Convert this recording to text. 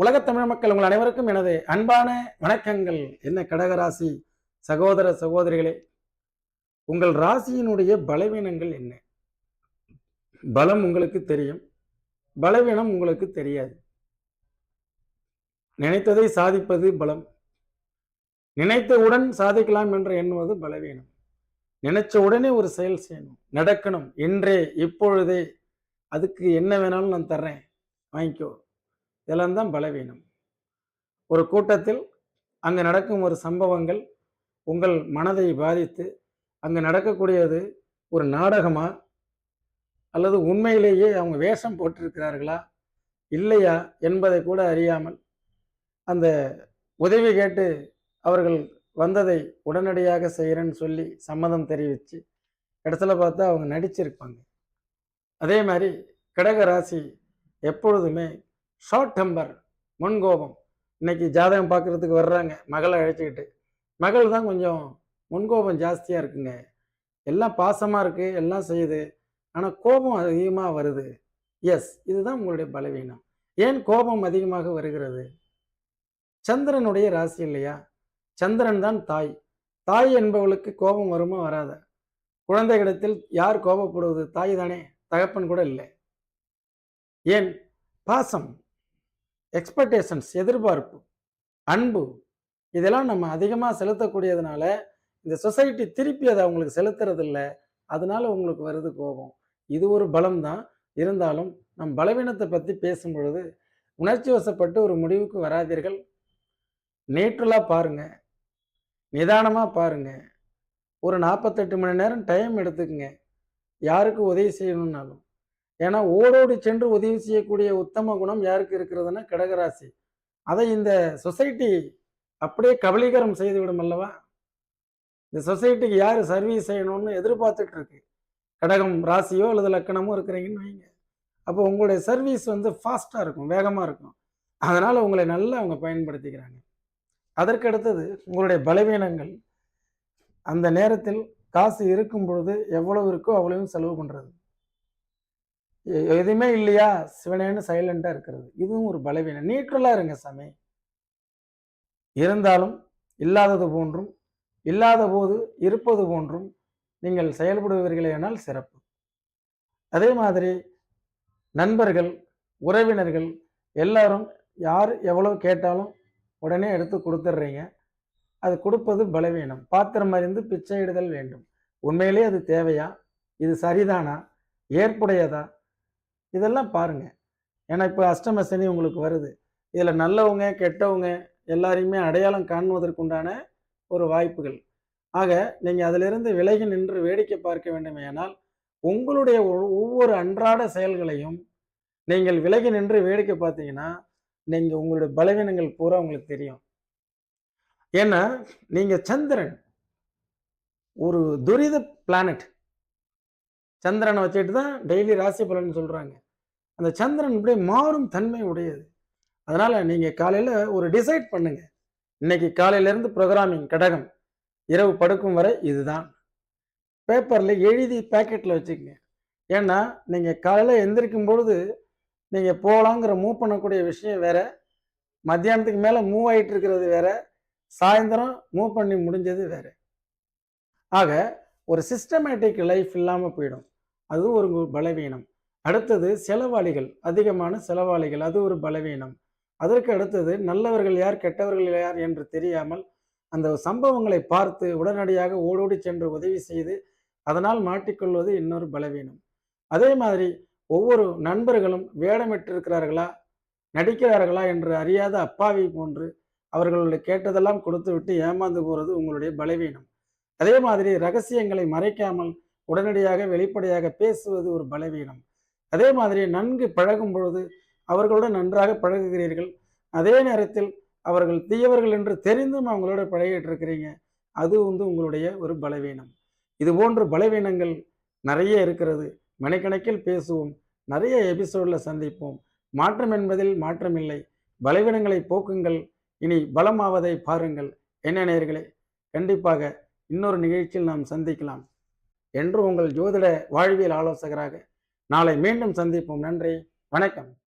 உலகத் தமிழ் மக்கள் உங்கள் அனைவருக்கும் எனது அன்பான வணக்கங்கள். என்ன கடகராசி? சகோதர சகோதரிகளே உங்கள் ராசியினுடைய பலவீனங்கள் என்ன? பலம் உங்களுக்கு தெரியும். பலவீனம் உங்களுக்கு தெரியாது. நினைத்ததை சாதிப்பது பலம். நினைத்தவுடன் சாதிக்கலாம் என்று எண்ணுவது பலவீனம். நினைச்ச உடனே ஒரு செயல் செய்யணும். நடக்கணும். இன்றே இப்பொழுதே. அதுக்கு என்ன வேணாலும் நான் தர்றேன். வாங்கிக்கோ. இதெல்லாம் தான் பலவீனம். ஒரு கூட்டத்தில் அங்கே நடக்கும் ஒரு சம்பவங்கள் உங்கள் மனதை பாதித்து அங்கே நடக்கக்கூடியது ஒரு நாடகமா? அல்லது உண்மையிலேயே அவங்க வேஷம் போட்டிருக்கிறார்களா? இல்லையா என்பதை கூட அறியாமல் அந்த உதவி கேட்டு அவர்கள் வந்ததை உடனடியாக செய்கிறேன்னு சொல்லி சம்மதம் தெரிவித்து இடத்துல பார்த்தா அவங்க நடிச்சிருப்பாங்க. அதே மாதிரி கடக ராசி எப்பொழுதுமே ஷார்ட் டெம்பர் முன்கோபம். இன்னைக்கு ஜாதகம் பார்க்கறதுக்கு வர்றாங்க. மகளை அழைச்சிக்கிட்டு. மகள் தான் கொஞ்சம் முன்கோபம் ஜாஸ்தியாக இருக்குங்க. எல்லாம் பாசமாக இருக்குது எல்லாம் செய்யுது. ஆனால் கோபம் அதிகமாக வருது. எஸ் இதுதான் உங்களுடைய பலவீனம். ஏன் கோபம் அதிகமாக வருகிறது? சந்திரனுடைய ராசி இல்லையா? சந்திரன் தான் தாய். தாய் என்பவளுக்கு கோபம் வருமா வராத? குழந்தைகளிடத்தில் யார் கோபப்படுவது? தாய் தானே. தகப்பன் கூட இல்லை. ஏன்? பாசம். எக்ஸ்பெக்டேஷன்ஸ் எதிர்பார்ப்பு அன்பு இதெல்லாம் நம்ம அதிகமாக செலுத்தக்கூடியதுனால இந்த சொசைட்டி திருப்பி அதை அவங்களுக்கு செலுத்துறது இல்லை அதனால உங்களுக்கு வருது கோபம். இது ஒரு பலம் தான் இருந்தாலும் நம் பலவீனத்தை பற்றி பேசும் பொழுது உணர்ச்சி வசப்பட்டு ஒரு முடிவுக்கு வராதீர்கள். நேற்றுலாக பாருங்கள் நிதானமாக பாருங்கள் ஒரு நாற்பத்தெட்டு மணி நேரம் டைம் எடுத்துக்கங்க. யாருக்கு உதவி செய்யணுன்னாலும் ஏன்னா ஓடோடி சென்று உதவி செய்யக்கூடிய உத்தம குணம் யாருக்கு இருக்கிறதுனா கடகராசி. அதை இந்த சொசைட்டி அப்படியே கபலீகரம் செய்து விடும் அல்லவா? இந்த சொசைட்டிக்கு யார் சர்வீஸ் செய்யணும்னு எதிர்பார்த்துட்டு இருக்கு கடகம் ராசியோ அல்லது லக்கணமோ இருக்கிறீங்கன்னு வைங்க. அப்போ உங்களுடைய சர்வீஸ் வந்து ஃபாஸ்ட்டாக இருக்கும் வேகமாக இருக்கும். அதனால் உங்களை நல்லா அவங்க பயன்படுத்திக்கிறாங்க. அதற்கு அடுத்தது உங்களுடைய பலவீனங்கள். அந்த நேரத்தில் காசு இருக்கும் பொழுது எவ்வளவு இருக்கோ அவ்வளவும் செலவு பண்ணுறது எதுவுமே இல்லையா? சிவனேன்னு சைலண்டாக இருக்கிறது. இதுவும் ஒரு பலவீனம். நீற்றலாக இருங்க சாமி. இருந்தாலும் இல்லாதது போன்றும் இல்லாத போது இருப்பது போன்றும் நீங்கள் செயல்படுவீர்களேனால் சிறப்பு. அதே மாதிரி நண்பர்கள் உறவினர்கள் எல்லாரும் யார் எவ்வளோ கேட்டாலும் உடனே எடுத்து கொடுத்துட்றீங்க. அது கொடுப்பது பலவீனம். பாத்திரம் அறிந்து பிச்சையிடுதல் வேண்டும். உண்மையிலே அது தேவையா? இது சரிதானா? ஏற்புடையதா? இதெல்லாம் பாருங்க. ஏன்னா இப்போ அஷ்டம சனி உங்களுக்கு வருது. இதில் நல்லவங்க கெட்டவங்க எல்லாரையுமே அடையாளம் காணுவதற்குண்டான ஒரு வாய்ப்புகள். ஆக நீங்கள் அதிலிருந்து விலகி நின்று வேடிக்கை பார்க்க வேண்டுமேயானால் உங்களுடைய ஒ- ஒவ்வொரு அன்றாட செயல்களையும் நீங்கள் விலகி நின்று வேடிக்கை பார்த்தீங்கன்னா நீங்கள் உங்களுடைய பலவீனங்கள் பூரா உங்களுக்கு தெரியும். ஏன்னா நீங்கள் சந்திரன். ஒரு துரித பிளானட் சந்திரனை வச்சுட்டு தான் டெய்லி ராசி பலன் சொல்கிறாங்க அந்த சந்திரன் இப்படியே மாறும் தன்மை உடையது. அதனால் நீங்கள் காலையில் ஒரு டிசைட் பண்ணுங்கள் இன்னைக்கு காலையிலேருந்து ப்ரோக்ராமிங் கடகம். இரவு படுக்கும் வரை இதுதான். பேப்பரில் எழுதி பேக்கெட்டில் வச்சுக்கங்க. ஏன்னா நீங்கள் காலையில் எந்திரிக்கும் பொழுது நீங்கள் போகலாங்கிற மூவ் பண்ணக்கூடிய விஷயம் வேறு. மத்தியானத்துக்கு மேலே மூவ் ஆகிட்டு இருக்கிறது வேற. சாயந்தரம் மூவ் பண்ணி முடிஞ்சது வேற. ஆக ஒரு சிஸ்டமேட்டிக் லைஃப் இல்லாமல் போயிடும். அதுவும் ஒரு பலவீனம். அடுத்தது செலவாளிகள் அதிகமான செலவாளிகள் அது ஒரு பலவீனம். அதற்கு அடுத்தது நல்லவர்கள் யார் கெட்டவர்கள் யார் என்று தெரியாமல் அந்த சம்பவங்களை பார்த்து உடனடியாக ஓடோடி சென்று உதவி செய்து அதனால் மாட்டிக்கொள்வது இன்னொரு பலவீனம். அதே மாதிரி ஒவ்வொரு நண்பர்களும் வேடமிட்டிருக்கிறார்களா நடிக்கிறார்களா என்று அறியாத அப்பாவி போன்று அவர்களுடைய கேட்டதெல்லாம் கொடுத்து விட்டு ஏமாந்து போகிறது உங்களுடைய பலவீனம். அதே மாதிரி ரகசியங்களை மறைக்காமல் உடனடியாக வெளிப்படையாக பேசுவது ஒரு பலவீனம். அதே மாதிரி நன்கு பழகும் பொழுது அவர்களுடன் நன்றாக பழகுகிறீர்கள். அதே நேரத்தில் அவர்கள் தீயவர்கள் என்று தெரிந்தும் அவங்களோட பழகிட்டு இருக்கிறீங்க அது வந்து உங்களுடைய ஒரு பலவீனம். இது போன்ற பலவீனங்கள் நிறைய இருக்கிறது. மணிக்கணக்கில் பேசுவோம். நிறைய எபிசோடில் சந்திப்போம். மாற்றம் என்பதில் மாற்றமில்லை. பலவீனங்களை போக்குங்கள். இனி பலமாவதை பாருங்கள். என்ன நேர்களே கண்டிப்பாக இன்னொரு நிகழ்ச்சியில் நாம் சந்திக்கலாம். என்று உங்கள் ஜோதிட வாழ்வியல் ஆலோசகராக நாளை மீண்டும் சந்திப்போம். நன்றி. வணக்கம்.